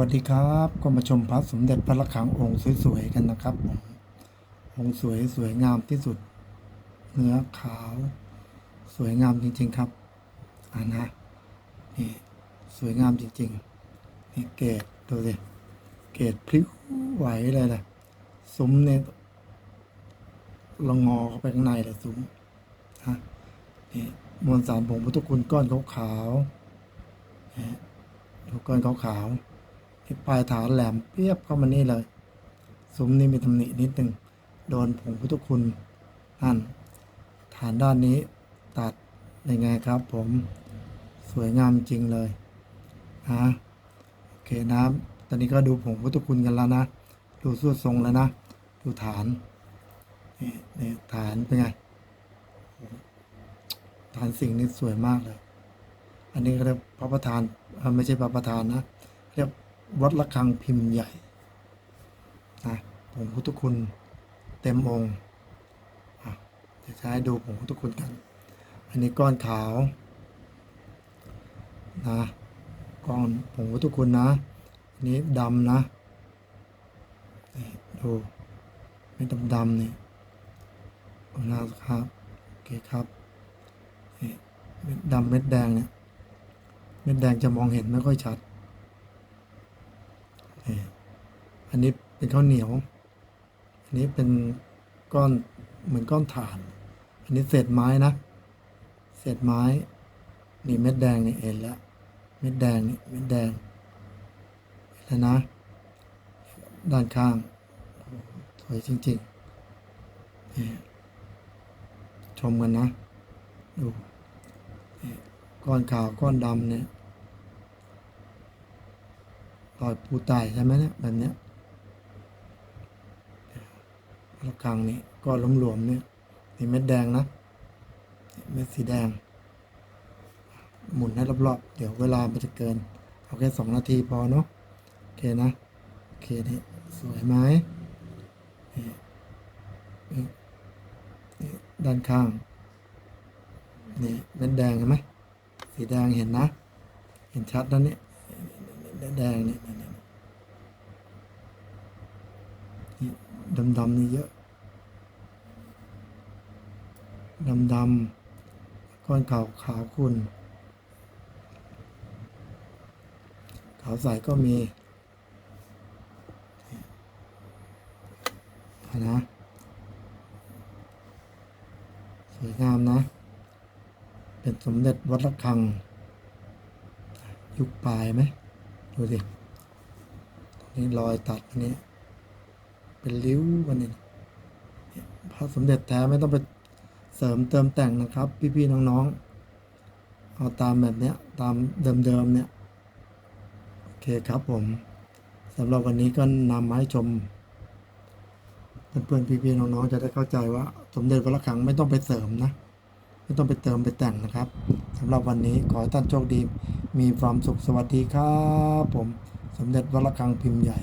วัสดีครับก็มาชมพระสมเด็จพระระฆังองค์สวยๆกันนะครับผมองค์สวยสวยงามที่สุด เนื้อขาว สวยงามจริง ๆครับอ่านะนี่สวยงามจริงๆนี่เกตดูสิเกตพลิ้วไหวเลยแหละซุ้มเนี่ยลงงอเข้าไปข้างในเลยซุ้มฮะนี่มวลสารผงพุทธคุณก้อนขาวๆดูก้อนขาวๆ ที่ปลายฐานแหลมเปียบเข้ามานี่เลยซุ้มนี่มีตำหนินิดหนึ่งโดนผงพุทธคุณนั่นฐานด้านนี้ตัดยังไงครับผมสวยงามจริงเลยนะโอเคนะตอนนี้ก็ดูผงพุทธคุณกันแล้วนะ ดูสวดทรงแล้วนะ ดูฐานนี่นี่ฐานเป็นไงฐานสิ่งนี้สวยมากเลย อันนี้ก็เรียกพระประธานไม่ใช่พระประธานนะเรียก วัดระฆังพิมพ์ใหญ่นะผงพุทธคุณเต็มองค์ะจะใช้ดูผงพุทธคุณกัน อันนี้ก้อนขาวนะก้อนผงพุทธคุณนะอันนี้ดำนะนี่ดูไม่ดำดำนี่นะครับโอเคครับนี่ดำเม็ดแดงเนี่ยเม็ดแดงจะมองเห็นไม่ค่อยชัด อันนี้เป็นข้าวเหนียว อันนี้เป็นก้อนเหมือนก้อนถ่าน อันนี้เศษไม้นะ เศษไม้ นี่เม็ดแดงนี่เห็นแล้ว เม็ดแดงนี่เม็ดแดงเห็นแล้วนะ ด้านข้าง สวยจริงๆ ชมกันนะ ดูก้อนขาวก้อนดำเนี่ย รอยปูไตายใช่ไหมเนี่ยแบบเนี้ยระฆังนี่ก็หลวมๆเนี่ยนี่เม็ดแดงนะ เม็ดสีแดง หมุนให้รอบๆ เดี๋ยวเวลามันจะเกิน เอาแค่สองนาทีพอเนาะโอเคนะ โอเคนี่สวยไหมด้านข้าง นี่เม็ดแดงเห็นไหมสีแดงเห็นนะ เห็นชัดนะเนี่ย แดงๆเนี่ยนี่ดำๆนี่เยอะดำๆก้อนขาวขาวคุณ ขาวใสก็มีนี่นะสวยงามนะ เป็นสมเด็จวัดระฆัง ยุคปลายไหม ดูสินี่รอยตัดอันนี้ เป็นริ้ววันนี้พระสมเด็จแท้ไม่ต้องไปเสริมเติมแต่งนะครับ พี่ๆน้องๆ เอาตามแบบเนี้ย ตามเดิมๆเนี่ย โอเคครับผมสำหรับวันนี้ก็นำมาให้ชมเพื่อนๆพี่ๆน้องๆจะได้เข้าใจว่า สมเด็จพระฆังไม่ต้องไปเสริมนะ ไม่ต้องไปเติมไปแต่งนะครับสำหรับวันนี้ขอให้ท่านโชคดี มีความสุขสวัสดีครับผม สมเด็จวัดระังพิมพ์ใหญ่